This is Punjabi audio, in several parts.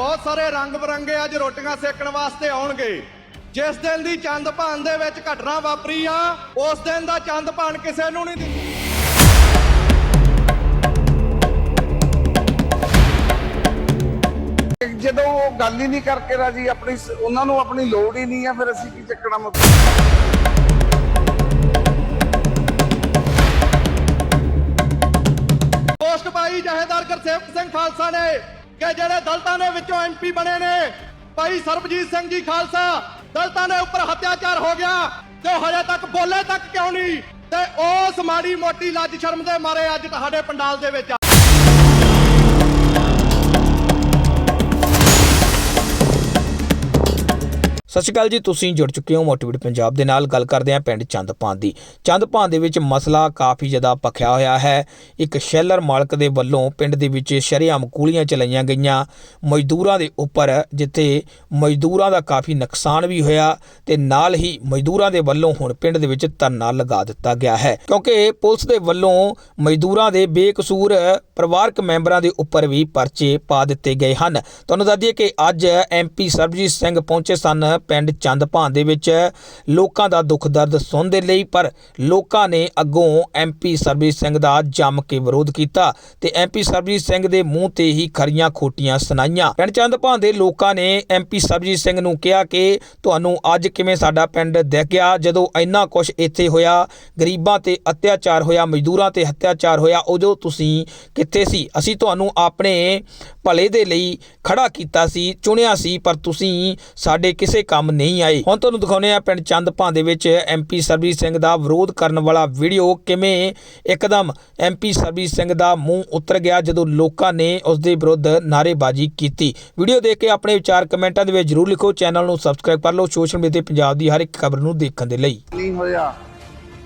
ਬਹੁਤ ਸਾਰੇ ਰੰਗ ਬਰੰਗੇ ਅੱਜ ਰੋਟੀਆਂ ਸੇਕਣ ਵਾਸਤੇ ਆਉਣਗੇ। ਜਿਸ ਦਿਨ ਦੀ ਚੰਦ ਭਾਨ ਦੇ ਵਿੱਚ ਘਟਨਾ ਵਾਪਰੀ ਆ ਉਸ ਦਿਨ ਦਾ ਚੰਦ ਭਾਨ ਕਿਸੇ ਨੂੰ ਨਹੀਂ ਦਿੱਤਾ ਜਦੋਂ ਉਹ ਗੱਲ ਹੀ ਨਹੀਂ ਕਰਕੇ ਰਾਜੀ ਆਪਣੀ ਉਹਨਾਂ ਨੂੰ ਆਪਣੀ ਲੋੜ ਹੀ ਨਹੀਂ ਆ ਫਿਰ ਅਸੀਂ ਕੀ ਚੱਕਣਾ ਮੁੱਦਾ ਪੋਸਟ ਪਾਈ ਜਹੇਦਾਰ ਗੁਰਸੇਵਕ ਸਿੰਘ ਖਾਲਸਾ ਨੇ ਕਿ ਜਿਹੜੇ ਦਲਤਾਂ ਦੇ ਵਿੱਚੋਂ ਐਮਪੀ ਬਣੇ ਨੇ, ਭਾਈ ਸਰਬਜੀਤ ਸਿੰਘ ਜੀ ਖਾਲਸਾ, ਦਲਤਾਂ ਦੇ ਉੱਪਰ ਹੱਤਿਆਚਾਰ ਹੋ ਗਿਆ, ਤੇ ਉਹ ਹਜੇ ਤੱਕ ਬੋਲੇ ਤੱਕ ਕਿਉਂ ਨਹੀਂ? ਤੇ ਉਸ ਮਾੜੀ ਮੋਟੀ ਲੱਜ ਸ਼ਰਮ ਦੇ ਮਾਰੇ ਅੱਜ ਤੁਹਾਡੇ ਪੰਡਾਲ ਦੇ ਵਿੱਚ ਸਤਿ ਸ਼੍ਰੀ ਅਕਾਲ ਜੀ, ਤੁਸੀਂ ਜੁੜ ਚੁੱਕੇ ਹੋ ਮੋਟੀਵੇਟ ਪੰਜਾਬ ਦੇ ਨਾਲ। ਗੱਲ ਕਰਦੇ ਹਾਂ ਪਿੰਡ ਚੰਦਪਾਨ ਦੀ। ਚੰਦਪਾਨ ਦੇ ਵਿੱਚ ਮਸਲਾ ਕਾਫੀ ਜ਼ਿਆਦਾ ਪਖਿਆ ਹੋਇਆ ਹੈ। ਇੱਕ ਸ਼ੈਲਰ ਮਾਲਕ ਦੇ ਵੱਲੋਂ ਪਿੰਡ ਦੇ ਵਿੱਚ ਸ਼ਰੇਆਮ ਗੋਲੀਆਂ ਚਲਾਈਆਂ ਗਈਆਂ ਮਜ਼ਦੂਰਾਂ ਦੇ ਉੱਪਰ, ਜਿੱਥੇ ਮਜ਼ਦੂਰਾਂ ਦਾ ਕਾਫੀ ਨੁਕਸਾਨ ਵੀ ਹੋਇਆ ਤੇ ਨਾਲ ਹੀ ਮਜ਼ਦੂਰਾਂ ਦੇ ਵੱਲੋਂ ਹੁਣ ਪਿੰਡ ਦੇ ਵਿੱਚ ਧਰਨਾ ਲਗਾ ਦਿੱਤਾ ਗਿਆ ਹੈ। ਕਿਉਂਕਿ ਪੁਲਿਸ ਦੇ ਵੱਲੋਂ ਮਜ਼ਦੂਰਾਂ ਦੇ ਬੇਕਸੂਰ ਪਰਿਵਾਰਕ ਮੈਂਬਰਾਂ ਦੇ ਉੱਪਰ ਵੀ ਪਰਚੇ ਪਾ ਦਿੱਤੇ ਗਏ ਹਨ। ਤੁਹਾਨੂੰ ਦੱਸ ਦਈਏ ਕਿ ਅੱਜ ਐਮਪੀ ਸਰਬਜੀਤ ਸਿੰਘ ਪਹੁੰਚੇ ਸਨ ਪਿੰਡ ਚੰਦਪਾਨ ਦੇ ਵਿੱਚ ਲੋਕਾਂ ਦਾ ਦੁੱਖ ਦਰਦ ਸੁਣਨ ਦੇ ਲਈ, ਪਰ ਲੋਕਾਂ ਨੇ ਅੱਗੋਂ ਐਮਪੀ ਸਰਬਜੀਤ ਸਿੰਘ ਦਾ ਜੰਮ ਕੇ ਵਿਰੋਧ ਕੀਤਾ ਤੇ ਐਮਪੀ ਸਰਬਜੀਤ ਸਿੰਘ ਦੇ ਮੂੰਹ ਤੇ ਹੀ ਖਰੀਆਂ ਖੋਟੀਆਂ ਸੁਣਾਈਆਂ। ਪਿੰਡ ਚੰਦਪਾਨ ਦੇ ਲੋਕਾਂ ਨੇ ਐਮਪੀ ਸਰਬਜੀਤ ਸਿੰਘ ਨੂੰ ਕਿਹਾ ਕਿ ਤੁਹਾਨੂੰ ਅੱਜ ਕਿਵੇਂ ਸਾਡਾ ਪਿੰਡ ਦਿਖ ਗਿਆ? ਜਦੋਂ ਇੰਨਾ ਕੁਝ ਇੱਥੇ ਹੋਇਆ, ਗਰੀਬਾਂ ਤੇ ਅਤਿਆਚਾਰ ਹੋਇਆ, ਮਜ਼ਦੂਰਾਂ ਤੇ ਅਤਿਆਚਾਰ ਹੋਇਆ, ਉਦੋਂ ਤੁਸੀਂ ਕਿੱਥੇ ਸੀ? ਅਸੀਂ ਤੁਹਾਨੂੰ ਆਪਣੇ ਭਲੇ ਦੇ ਲਈ ਖੜਾ ਕੀਤਾ ਸੀ, ਚੁਣਿਆ ਸੀ, ਪਰ ਤੁਸੀਂ ਸਾਡੇ ਕਿਸੇ ਕੰਮ ਨਹੀਂ ਆਏ। ਹੁਣ ਤੁਹਾਨੂੰ ਦਿਖਾਉਂਦੇ ਆ ਪਿੰਡ ਚੰਦਪਾਂ ਦੇ ਵਿੱਚ ਐਮਪੀ ਸਰਬਜੀਤ ਸਿੰਘ ਦਾ ਵਿਰੋਧ ਕਰਨ ਵਾਲਾ ਵੀਡੀਓ ਕਿਵੇਂ ਇੱਕਦਮ ਐਮਪੀ ਸਰਬਜੀਤ ਸਿੰਘ ਦਾ ਮੂੰਹ ਉਤਰ ਗਿਆ ਜਦੋਂ ਲੋਕਾਂ ਨੇ ਉਸ ਦੇ ਵਿਰੁੱਧ ਨਾਅਰੇਬਾਜ਼ੀ ਕੀਤੀ। ਵੀਡੀਓ ਦੇਖ ਕੇ ਆਪਣੇ ਵਿਚਾਰ ਕਮੈਂਟਾਂ ਦੇ ਵਿੱਚ ਜਰੂਰ ਲਿਖੋ, ਚੈਨਲ ਨੂੰ ਸਬਸਕ੍ਰਾਈਬ ਕਰ ਲਓ, ਸੋਸ਼ਲ ਮੀਡੀਆ ਤੇ ਪੰਜਾਬ ਦੀ ਹਰ ਇੱਕ ਖਬਰ ਨੂੰ ਦੇਖਣ ਦੇ ਲਈ। ਨਹੀਂ ਹੋਇਆ।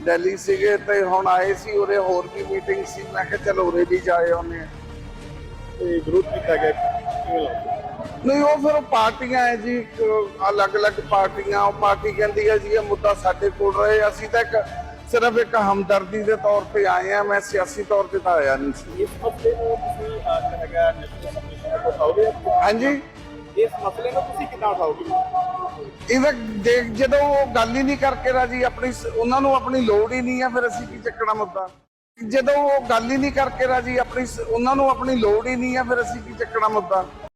ਦਿੱਲੀ ਸੀਗੇ ਤੇ ਹੁਣ ਆਏ ਸੀ, ਉਰੇ ਹੋਰ ਵੀ ਮੀਟਿੰਗ ਸੀ। ਮੈਂ ਕਿਹਾ ਚਲੋ ਉਰੇ ਵੀ ਜਾਏ ਉਹਨੇ। ਤੇ ਵਿਰੋਧ ਕੀਤਾ ਗਿਆ ਕਿਵੇਂ ਲੱਗਦਾ? ਨਹੀਂ ਉਹ ਫਿਰ ਪਾਰਟੀਆਂ ਹੈ ਜੀ ਅਲੱਗ-ਅਲੱਗ ਪਾਰਟੀਆਂ ਉਹ ਪਾਰਟੀ ਕਹਿੰਦੀ ਹੈ ਜੀ ਇਹ ਮੁੱਦਾ ਸਾਡੇ ਕੋਲ ਰਹੇ। ਅਸੀਂ ਤਾਂ ਇੱਕ ਸਿਰਫ ਇੱਕ ਹਮਦਰਦੀ ਦੇ ਤੌਰ ਤੇ ਆਏ ਆ ਮੈਂ ਸਿਆਸੀ ਤੌਰ ਤੇ ਤਾਂ ਆਇਆ ਨਹੀਂ ਸੀ। ਇਸ ਮਸਲੇ ਨੂੰ ਤੁਸੀਂ ਅੱਜ ਹੈਗਾ ਨੈਸ਼ਨਲ ਕਮਿਸ਼ਨ ਨੂੰ ਉਠਾਓਗੇ ਹਾਂਜੀ। ਇਸ ਮਸਲੇ ਨੂੰ ਤੁਸੀਂ ਕਿੱਦਾਂ ਉਠਾਓਗੇ ਇਹਦਾ ਦੇਖ ਜਦੋਂ ਉਹ ਗੱਲ ਹੀ ਨਹੀਂ ਕਰਕੇ ਰਾਜੀ ਆਪਣੀ ਸ- ਉਹਨਾਂ ਨੂੰ ਆਪਣੀ ਲੋੜ ਹੀ ਨਹੀਂ ਆ ਫਿਰ ਅਸੀਂ ਕੀ ਚੱਕਣਾ ਮੁੱਦਾ? ਜਦੋਂ ਉਹ ਗੱਲ ਹੀ ਨਹੀਂ ਕਰਕੇ ਰਾਜੀ, ਆਪਣੀ ਉਹਨਾਂ ਨੂੰ ਆਪਣੀ ਲੋੜ ਹੀ ਨਹੀਂ ਆ, ਫਿਰ ਅਸੀਂ ਕੀ ਚੱਕਣਾ ਮੁੱਦਾ?